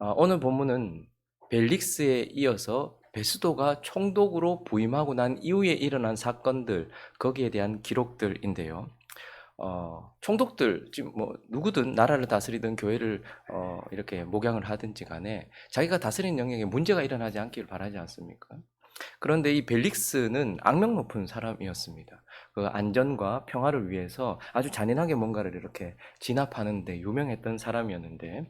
아, 오늘 본문은 벨릭스에 이어서 베스도가 총독으로 부임하고 난 이후에 일어난 사건들 거기에 대한 기록들인데요. 어, 총독들 지금 뭐 누구든 나라를 다스리든 교회를 어, 이렇게 목양을 하든지 간에 자기가 다스리는 영역에 문제가 일어나지 않기를 바라지 않습니까? 그런데 이 벨릭스는 악명 높은 사람이었습니다. 그 안전과 평화를 위해서 아주 잔인하게 뭔가를 이렇게 진압하는데 유명했던 사람이었는데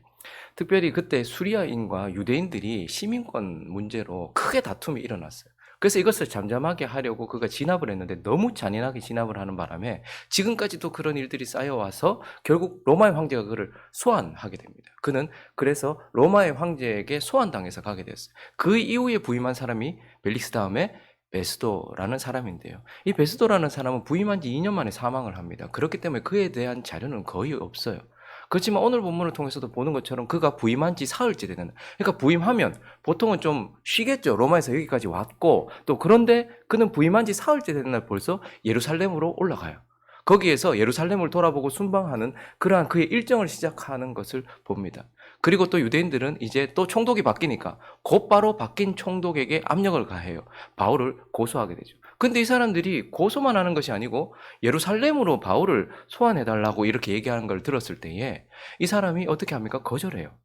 특별히 그때 수리아인과 유대인들이 시민권 문제로 크게 다툼이 일어났어요. 그래서 이것을 잠잠하게 하려고 그가 진압을 했는데 너무 잔인하게 진압을 하는 바람에 지금까지도 그런 일들이 쌓여와서 결국 로마의 황제가 그를 소환하게 됩니다. 그는 그래서 로마의 황제에게 소환당해서 가게 됐어요. 그 이후에 부임한 사람이 벨릭스 다음에 베스도라는 사람인데요. 이 베스도라는 사람은 부임한 지 2년 만에 사망을 합니다. 그렇기 때문에 그에 대한 자료는 거의 없어요. 그렇지만 오늘 본문을 통해서도 보는 것처럼 그가 부임한 지 사흘째 되는 그러니까 부임하면 보통은 좀 쉬겠죠. 로마에서 여기까지 왔고 또 그런데 그는 부임한 지 사흘째 되는 날 벌써 예루살렘으로 올라가요. 거기에서 예루살렘을 돌아보고 순방하는 그러한 그의 일정을 시작하는 것을 봅니다. 그리고 또 유대인들은 이제 또 총독이 바뀌니까 곧바로 바뀐 총독에게 압력을 가해요. 바울을 고소하게 되죠. 근데 이 사람들이 고소만 하는 것이 아니고 예루살렘으로 바울을 소환해 달라고 이렇게 얘기하는 걸 들었을 때에 이 사람이 어떻게 합니까? 거절해요.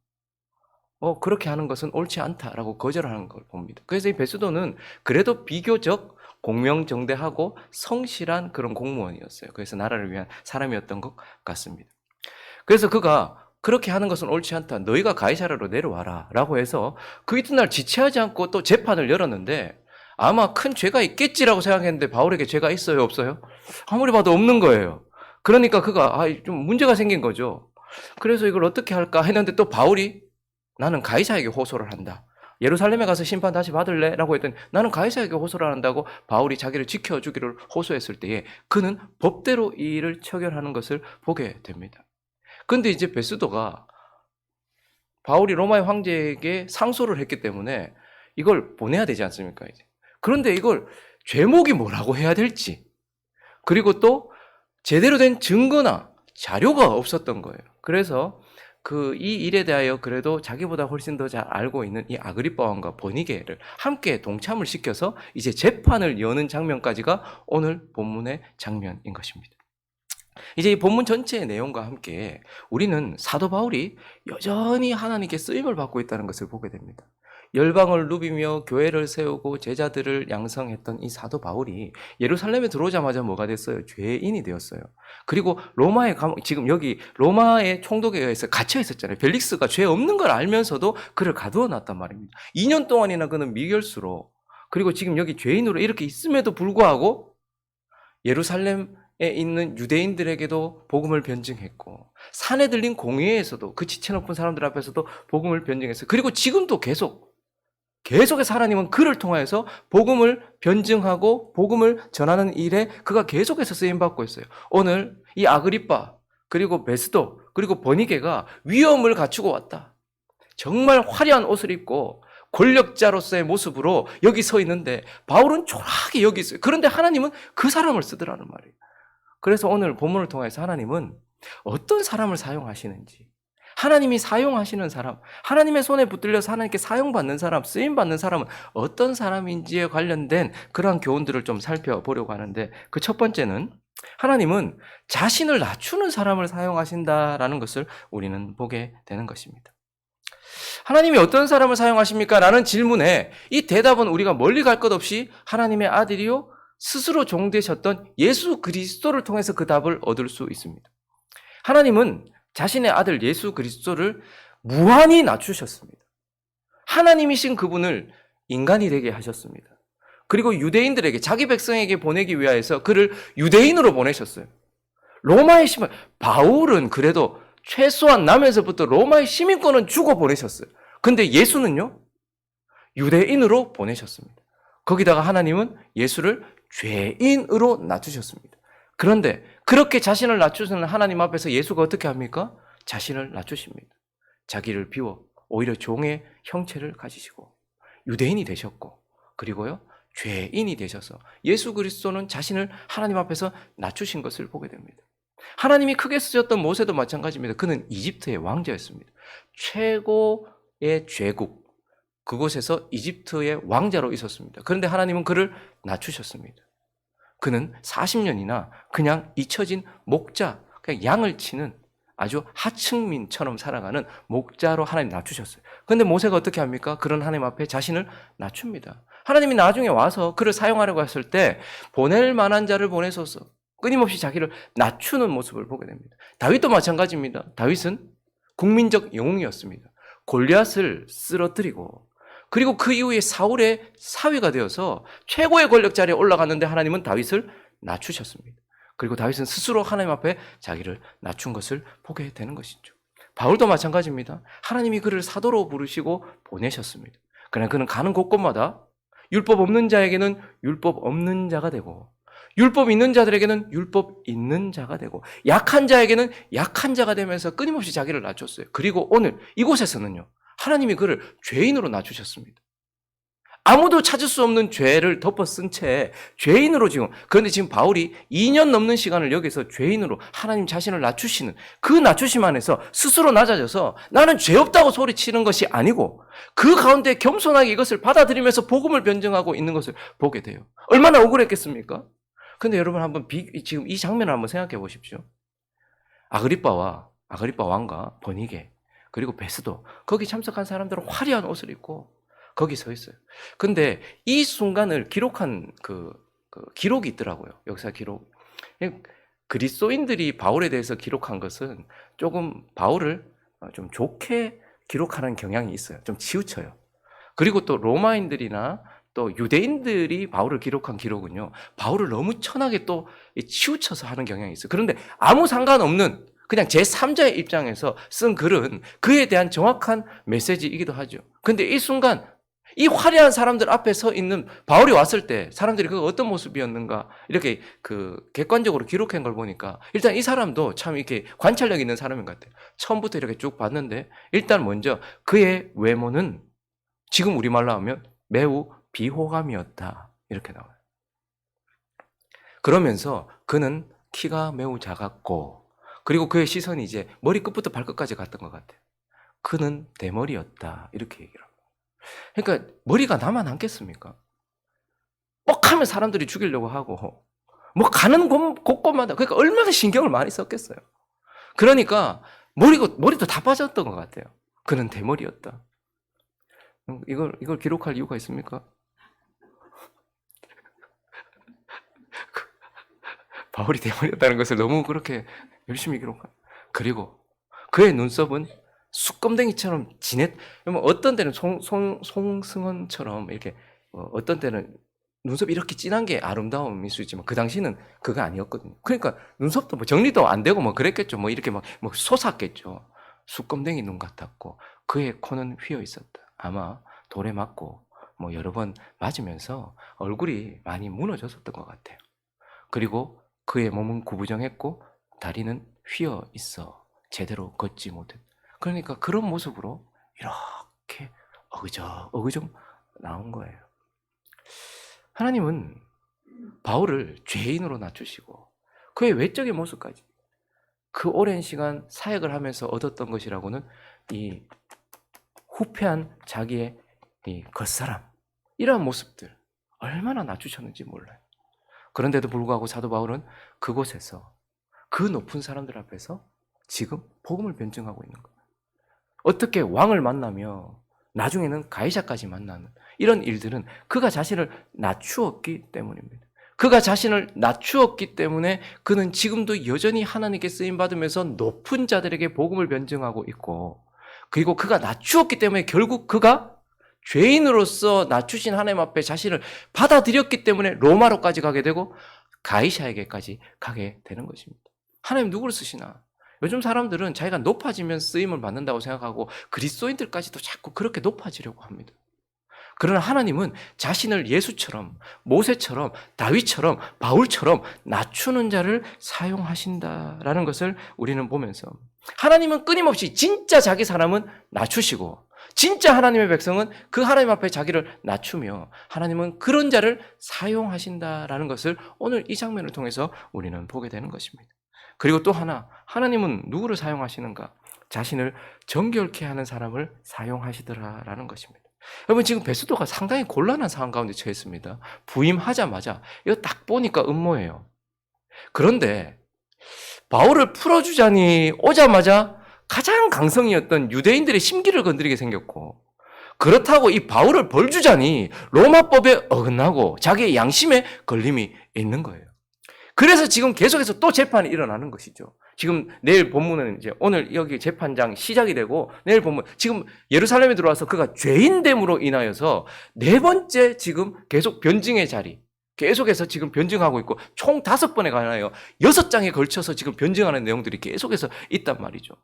어, 그렇게 하는 것은 옳지 않다라고 거절하는 걸 봅니다. 그래서 이 베스도는 그래도 비교적 공명정대하고 성실한 그런 공무원이었어요. 그래서 나라를 위한 사람이었던 것 같습니다. 그래서 그가 그렇게 하는 것은 옳지 않다. 너희가 가이사라로 내려와라. 라고 해서 그 이튿날 지체하지 않고 또 재판을 열었는데 아마 큰 죄가 있겠지라고 생각했는데 바울에게 죄가 있어요? 없어요? 아무리 봐도 없는 거예요. 그러니까 그가 아, 좀 문제가 생긴 거죠. 그래서 이걸 어떻게 할까 했는데 또 바울이 나는 가이사에게 호소를 한다. 예루살렘에 가서 심판 다시 받을래? 라고 했더니 나는 가이사에게 호소를 한다고 바울이 자기를 지켜주기를 호소했을 때에 그는 법대로 이 일을 처결하는 것을 보게 됩니다. 근데 이제 베스도가 바울이 로마의 황제에게 상소를 했기 때문에 이걸 보내야 되지 않습니까? 이제. 그런데 이걸 죄목이 뭐라고 해야 될지 그리고 또 제대로 된 증거나 자료가 없었던 거예요. 그래서 그 이 일에 대하여 그래도 자기보다 훨씬 더 잘 알고 있는 이 아그리빠 왕과 버니게를 함께 동참을 시켜서 이제 재판을 여는 장면까지가 오늘 본문의 장면인 것입니다. 이제 이 본문 전체의 내용과 함께 우리는 사도 바울이 여전히 하나님께 쓰임을 받고 있다는 것을 보게 됩니다. 열방을 누비며 교회를 세우고 제자들을 양성했던 이 사도 바울이 예루살렘에 들어오자마자 뭐가 됐어요? 죄인이 되었어요. 그리고 로마에 감 지금 여기 로마의 총독에 의해서 갇혀 있었잖아요. 벨릭스가 죄 없는 걸 알면서도 그를 가두어 놨단 말입니다. 2년 동안이나 그는 미결수로 그리고 지금 여기 죄인으로 이렇게 있음에도 불구하고 예루살렘 에 있는 유대인들에게도 복음을 변증했고 산에 들린 공회에서도 그 지체 높은 사람들 앞에서도 복음을 변증했어요. 그리고 지금도 계속 계속해서 하나님은 그를 통하여서 복음을 변증하고 복음을 전하는 일에 그가 계속해서 쓰임 받고 있어요. 오늘 이 아그리빠 그리고 베스도 그리고 버니게가 위엄을 갖추고 왔다. 정말 화려한 옷을 입고 권력자로서의 모습으로 여기 서 있는데 바울은 초라하게 여기 있어요. 그런데 하나님은 그 사람을 쓰더라는 말이에요. 그래서 오늘 본문을 통해서 하나님은 어떤 사람을 사용하시는지 하나님이 사용하시는 사람, 하나님의 손에 붙들려서 하나님께 사용받는 사람, 쓰임받는 사람은 어떤 사람인지에 관련된 그러한 교훈들을 좀 살펴보려고 하는데 그 첫 번째는 하나님은 자신을 낮추는 사람을 사용하신다라는 것을 우리는 보게 되는 것입니다. 하나님이 어떤 사람을 사용하십니까? 라는 질문에 이 대답은 우리가 멀리 갈 것 없이 하나님의 아들이요 스스로 종되셨던 예수 그리스도를 통해서 그 답을 얻을 수 있습니다. 하나님은 자신의 아들 예수 그리스도를 무한히 낮추셨습니다. 하나님이신 그분을 인간이 되게 하셨습니다. 그리고 유대인들에게 자기 백성에게 보내기 위하여서 그를 유대인으로 보내셨어요. 로마의 시민 바울은 그래도 최소한 남에서부터 로마의 시민권은 주고 보내셨어요. 근데 예수는요? 유대인으로 보내셨습니다. 거기다가 하나님은 예수를 죄인으로 낮추셨습니다. 그런데 그렇게 자신을 낮추시는 하나님 앞에서 예수가 어떻게 합니까? 자신을 낮추십니다. 자기를 비워 오히려 종의 형체를 가지시고 유대인이 되셨고 그리고요 죄인이 되셔서 예수 그리스도는 자신을 하나님 앞에서 낮추신 것을 보게 됩니다. 하나님이 크게 쓰셨던 모세도 마찬가지입니다. 그는 이집트의 왕자였습니다. 최고 파라오의 죄국 그곳에서 이집트의 왕자로 있었습니다. 그런데 하나님은 그를 낮추셨습니다. 그는 40년이나 그냥 잊혀진 목자, 그냥 양을 치는 아주 하층민처럼 살아가는 목자로 하나님 낮추셨어요. 근데 모세가 어떻게 합니까? 그런 하나님 앞에 자신을 낮춥니다. 하나님이 나중에 와서 그를 사용하려고 했을 때 보낼 만한 자를 보내소서 끊임없이 자기를 낮추는 모습을 보게 됩니다. 다윗도 마찬가지입니다. 다윗은 국민적 영웅이었습니다. 골리앗을 쓰러뜨리고 그리고 그 이후에 사울의 사위가 되어서 최고의 권력 자리에 올라갔는데 하나님은 다윗을 낮추셨습니다. 그리고 다윗은 스스로 하나님 앞에 자기를 낮춘 것을 보게 되는 것이죠. 바울도 마찬가지입니다. 하나님이 그를 사도로 부르시고 보내셨습니다. 그러나 그는 가는 곳곳마다 율법 없는 자에게는 율법 없는 자가 되고 율법 있는 자들에게는 율법 있는 자가 되고 약한 자에게는 약한 자가 되면서 끊임없이 자기를 낮췄어요. 그리고 오늘 이곳에서는요. 하나님이 그를 죄인으로 낮추셨습니다. 아무도 찾을 수 없는 죄를 덮어 쓴 채 죄인으로 지금 그런데 지금 바울이 2년 넘는 시간을 여기서 죄인으로 하나님 자신을 낮추시는 그 낮추심 안에서 스스로 낮아져서 나는 죄 없다고 소리치는 것이 아니고 그 가운데 겸손하게 이것을 받아들이면서 복음을 변증하고 있는 것을 보게 돼요. 얼마나 억울했겠습니까? 근데 여러분 한번 비, 지금 이 장면을 한번 생각해 보십시오. 아그리빠와 아그리빠 왕과 버니게 그리고 베스도 거기 참석한 사람들은 화려한 옷을 입고 거기 서 있어요. 근데 이 순간을 기록한 그, 그 기록이 있더라고요. 역사 기록. 그리스도인들이 바울에 대해서 기록한 것은 조금 바울을 좀 좋게 기록하는 경향이 있어요. 좀 치우쳐요. 그리고 또 로마인들이나 또 유대인들이 바울을 기록한 기록은요. 바울을 너무 천하게 또 치우쳐서 하는 경향이 있어요. 그런데 아무 상관없는 그냥 제3자의 입장에서 쓴 글은 그에 대한 정확한 메시지이기도 하죠. 근데 이 순간 이 화려한 사람들 앞에 서 있는 바울이 왔을 때 사람들이 그 어떤 모습이었는가 이렇게 그 객관적으로 기록한 걸 보니까 일단 이 사람도 참 이렇게 관찰력 있는 사람인 것 같아요. 처음부터 이렇게 쭉 봤는데 일단 먼저 그의 외모는 지금 우리말로 하면 매우 비호감이었다. 이렇게 나와요. 그러면서 그는 키가 매우 작았고 그리고 그의 시선이 이제 머리끝부터 발끝까지 갔던 것 같아요. 그는 대머리였다. 이렇게 얘기를 합니다. 그러니까 머리가 나만 않겠습니까? 뻑 하면 사람들이 죽이려고 하고 뭐 가는 곳, 곳곳마다 그러니까 얼마나 신경을 많이 썼겠어요. 그러니까 머리고 머리도 다 빠졌던 것 같아요. 그는 대머리였다. 이걸 이걸 기록할 이유가 있습니까? 바울이 대머리였다는 것을 너무 그렇게 열심히 기록한. 그리고 그의 눈썹은 숯검댕이처럼 진했. 어떤 때는 송, 송, 송승헌처럼 이렇게 어, 어떤 때는 눈썹이 이렇게 진한 게 아름다움일 수 있지만 그 당시는 그거 아니었거든요. 그러니까 눈썹도 뭐 정리도 안 되고 뭐 그랬겠죠. 뭐 이렇게 막 뭐 솟았겠죠. 숯검댕이 눈 같았고 그의 코는 휘어 있었다. 아마 돌에 맞고 뭐 여러 번 맞으면서 얼굴이 많이 무너졌었던 것 같아요. 그리고 그의 몸은 구부정했고 다리는 휘어 있어 제대로 걷지 못했. 그러니까 그런 모습으로 이렇게 어그적 어그적 나온 거예요. 하나님은 바울을 죄인으로 낮추시고 그의 외적인 모습까지 그 오랜 시간 사역을 하면서 얻었던 것이라고는 이 후패한 자기의 이 겉사람 이러한 모습들 얼마나 낮추셨는지 몰라요. 그런데도 불구하고 사도 바울은 그곳에서 그 높은 사람들 앞에서 지금 복음을 변증하고 있는 거예요. 어떻게 왕을 만나며 나중에는 가이사까지 만나는 이런 일들은 그가 자신을 낮추었기 때문입니다. 그가 자신을 낮추었기 때문에 그는 지금도 여전히 하나님께 쓰임 받으면서 높은 자들에게 복음을 변증하고 있고 그리고 그가 낮추었기 때문에 결국 그가 죄인으로서 낮추신 하나님 앞에 자신을 받아들였기 때문에 로마로까지 가게 되고 가이샤에게까지 가게 되는 것입니다. 하나님 누구를 쓰시나? 요즘 사람들은 자기가 높아지면 쓰임을 받는다고 생각하고 그리스도인들까지도 자꾸 그렇게 높아지려고 합니다. 그러나 하나님은 자신을 예수처럼 모세처럼 다윗처럼 바울처럼 낮추는 자를 사용하신다라는 것을 우리는 보면서 하나님은 끊임없이 진짜 자기 사람은 낮추시고 진짜 하나님의 백성은 그 하나님 앞에 자기를 낮추며 하나님은 그런 자를 사용하신다라는 것을 오늘 이 장면을 통해서 우리는 보게 되는 것입니다. 그리고 또 하나, 하나님은 누구를 사용하시는가? 자신을 정결케 하는 사람을 사용하시더라라는 것입니다. 여러분 지금 베스도가 상당히 곤란한 상황 가운데 처했습니다. 부임하자마자 이거 딱 보니까 음모예요. 그런데 바울을 풀어주자니 오자마자 가장 강성이었던 유대인들의 심기를 건드리게 생겼고 그렇다고 이 바울을 벌 주자니 로마법에 어긋나고 자기의 양심에 걸림이 있는 거예요. 그래서 지금 계속해서 또 재판이 일어나는 것이죠. 지금 내일 본문은 이제 오늘 여기 재판장 시작이 되고 내일 본문 지금 예루살렘에 들어와서 그가 죄인됨으로 인하여서 네 번째 지금 계속 변증의 자리 계속해서 지금 변증하고 있고 총 다섯 번에 관하여 여섯 장에 걸쳐서 지금 변증하는 내용들이 계속해서 있단 말이죠.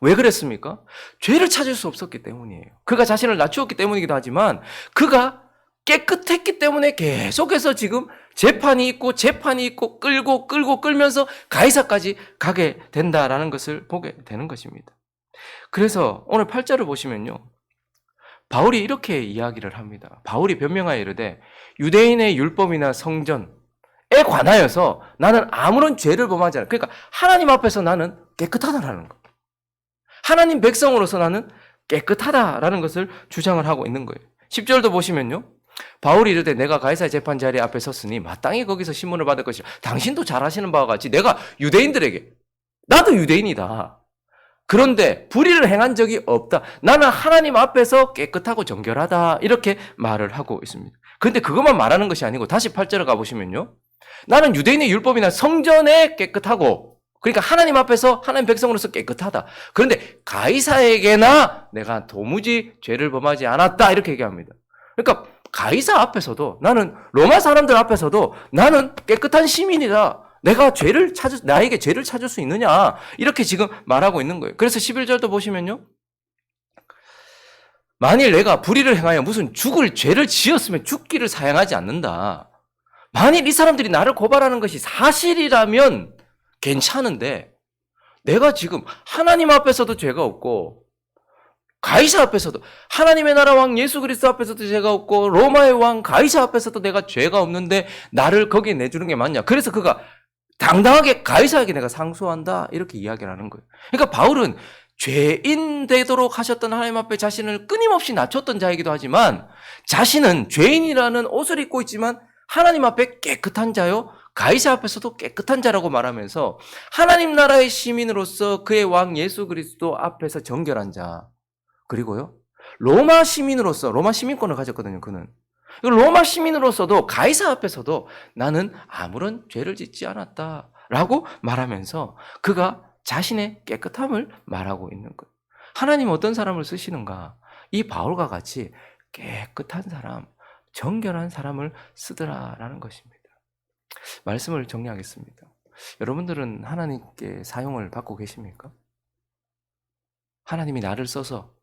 왜 그랬습니까? 죄를 찾을 수 없었기 때문이에요. 그가 자신을 낮추었기 때문이기도 하지만 그가 깨끗했기 때문에 계속해서 지금 재판이 있고 재판이 있고 끌고 끌고 끌면서 가이사까지 가게 된다라는 것을 보게 되는 것입니다. 그래서 오늘 8절을 보시면요. 바울이 이렇게 이야기를 합니다. 바울이 변명하여 이르되 유대인의 율법이나 성전에 관하여서 나는 아무런 죄를 범하지 않아. 그러니까 하나님 앞에서 나는 깨끗하다라는 거. 하나님 백성으로서 나는 깨끗하다라는 것을 주장을 하고 있는 거예요. 10절도 보시면요. 바울이 이르되 내가 가이사의 재판 자리 앞에 섰으니 마땅히 거기서 신문을 받을 것이라. 당신도 잘 아시는 바와 같이 내가 유대인들에게 나도 유대인이다. 그런데 불의를 행한 적이 없다. 나는 하나님 앞에서 깨끗하고 정결하다. 이렇게 말을 하고 있습니다. 그런데 그것만 말하는 것이 아니고 다시 8절을 가보시면요. 나는 유대인의 율법이나 성전에 깨끗하고 그러니까 하나님 앞에서 하나님 백성으로서 깨끗하다. 그런데 가이사에게나 내가 도무지 죄를 범하지 않았다. 이렇게 얘기합니다. 그러니까 가이사 앞에서도 나는 로마 사람들 앞에서도 나는 깨끗한 시민이다. 내가 죄를 찾을 나에게 죄를 찾을 수 있느냐? 이렇게 지금 말하고 있는 거예요. 그래서 11절도 보시면요. 만일 내가 불의를 행하여 무슨 죽을 죄를 지었으면 죽기를 사양하지 않는다. 만일 이 사람들이 나를 고발하는 것이 사실이라면 괜찮은데 내가 지금 하나님 앞에서도 죄가 없고 가이사 앞에서도 하나님의 나라 왕 예수 그리스도 앞에서도 죄가 없고 로마의 왕 가이사 앞에서도 내가 죄가 없는데 나를 거기에 내주는 게 맞냐? 그래서 그가 당당하게 가이사에게 내가 상소한다 이렇게 이야기를 하는 거예요. 그러니까 바울은 죄인 되도록 하셨던 하나님 앞에 자신을 끊임없이 낮췄던 자이기도 하지만 자신은 죄인이라는 옷을 입고 있지만 하나님 앞에 깨끗한 자요. 가이사 앞에서도 깨끗한 자라고 말하면서 하나님 나라의 시민으로서 그의 왕 예수 그리스도 앞에서 정결한 자. 그리고요. 로마 시민으로서 로마 시민권을 가졌거든요. 그는. 로마 시민으로서도 가이사 앞에서도 나는 아무런 죄를 짓지 않았다라고 말하면서 그가 자신의 깨끗함을 말하고 있는 거예요. 하나님 어떤 사람을 쓰시는가? 이 바울과 같이 깨끗한 사람, 정결한 사람을 쓰더라라는 것입니다. 말씀을 정리하겠습니다. 여러분들은 하나님께 사용을 받고 계십니까? 하나님이 나를 써서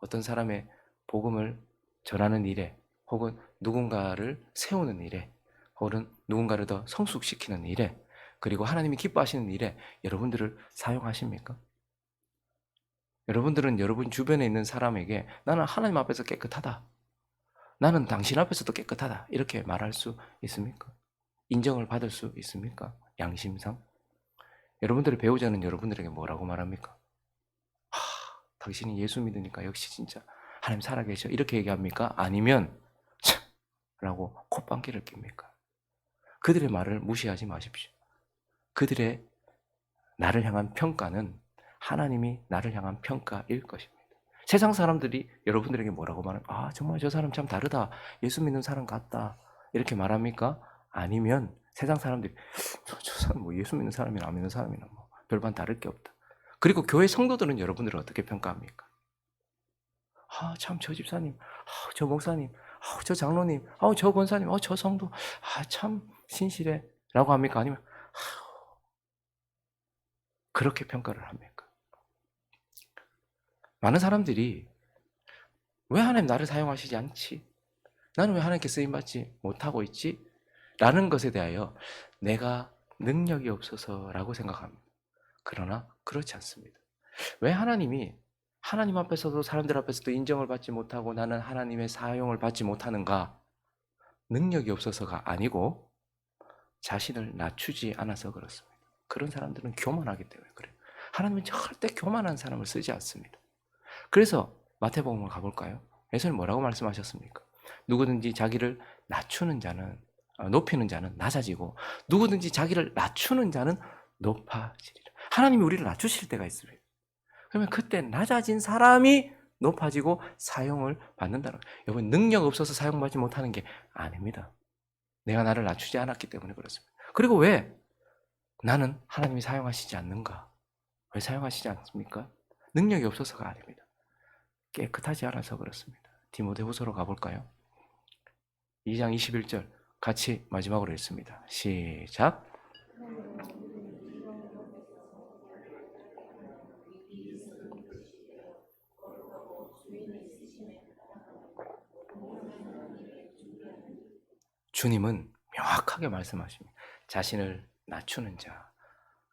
어떤 사람의 복음을 전하는 일에 혹은 누군가를 세우는 일에 혹은 누군가를 더 성숙시키는 일에 그리고 하나님이 기뻐하시는 일에 여러분들을 사용하십니까? 여러분들은 여러분 주변에 있는 사람에게 나는 하나님 앞에서 깨끗하다. 나는 당신 앞에서도 깨끗하다. 이렇게 말할 수 있습니까? 인정을 받을 수 있습니까? 양심상? 여러분들의 배우자는 여러분들에게 뭐라고 말합니까? 하, 당신이 예수 믿으니까 역시 진짜 하나님 살아계셔. 이렇게 얘기합니까? 아니면 참, 라고 콧방귀를 낍니까? 그들의 말을 무시하지 마십시오. 그들의 나를 향한 평가는 하나님이 나를 향한 평가일 것입니다. 세상 사람들이 여러분들에게 뭐라고 말하면 아 정말 저 사람 참 다르다. 예수 믿는 사람 같다. 이렇게 말합니까? 아니면 세상 사람들이 저, 저 사람 뭐 예수 믿는 사람이나 안 믿는 사람이나 뭐 별반 다를 게 없다. 그리고 교회 성도들은 여러분들을 어떻게 평가합니까? 아 참 저 집사님, 아, 저 목사님, 아, 저 장로님, 아, 저 권사님, 아, 저 성도, 아 참 신실해 라고 합니까? 아니면 아, 그렇게 평가를 합니까? 많은 사람들이 왜 하나님 나를 사용하시지 않지? 나는 왜 하나님께 쓰임 받지 못하고 있지? 라는 것에 대하여 내가 능력이 없어서라고 생각합니다. 그러나 그렇지 않습니다. 왜 하나님이 하나님 앞에서도 사람들 앞에서도 인정을 받지 못하고 나는 하나님의 사용을 받지 못하는가? 능력이 없어서가 아니고 자신을 낮추지 않아서 그렇습니다. 그런 사람들은 교만하기 때문에 그래요. 하나님은 절대 교만한 사람을 쓰지 않습니다. 그래서 마태복음을 가볼까요? 예수님 뭐라고 말씀하셨습니까? 누구든지 자기를 낮추는 자는 아, 높이는 자는 낮아지고 누구든지 자기를 낮추는 자는 높아지리라. 하나님이 우리를 낮추실 때가 있습니다. 그러면 그때 낮아진 사람이 높아지고 사용을 받는다는 거예요. 여러분 능력 없어서 사용받지 못하는 게 아닙니다. 내가 나를 낮추지 않았기 때문에 그렇습니다. 그리고 왜 나는 하나님이 사용하시지 않는가? 왜 사용하시지 않습니까? 능력이 없어서가 아닙니다. 깨끗하지 않아서 그렇습니다. 디모데후서로 가볼까요? 2장 21절 같이 마지막으로 읽습니다. 시작. 주님은 명확하게 말씀하십니다. 자신을 낮추는 자,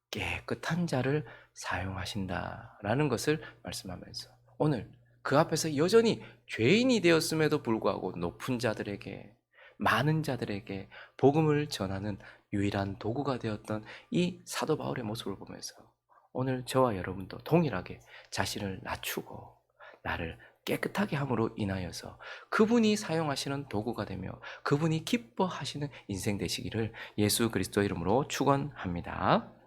깨끗한 자를 사용하신다라는 것을 말씀하면서 오늘 그 앞에서 여전히 죄인이 되었음에도 불구하고 높은 자들에게 많은 자들에게 복음을 전하는 유일한 도구가 되었던 이 사도 바울의 모습을 보면서 오늘 저와 여러분도 동일하게 자신을 낮추고 나를 깨끗하게 함으로 인하여서 그분이 사용하시는 도구가 되며 그분이 기뻐하시는 인생 되시기를 예수 그리스도 이름으로 축원합니다.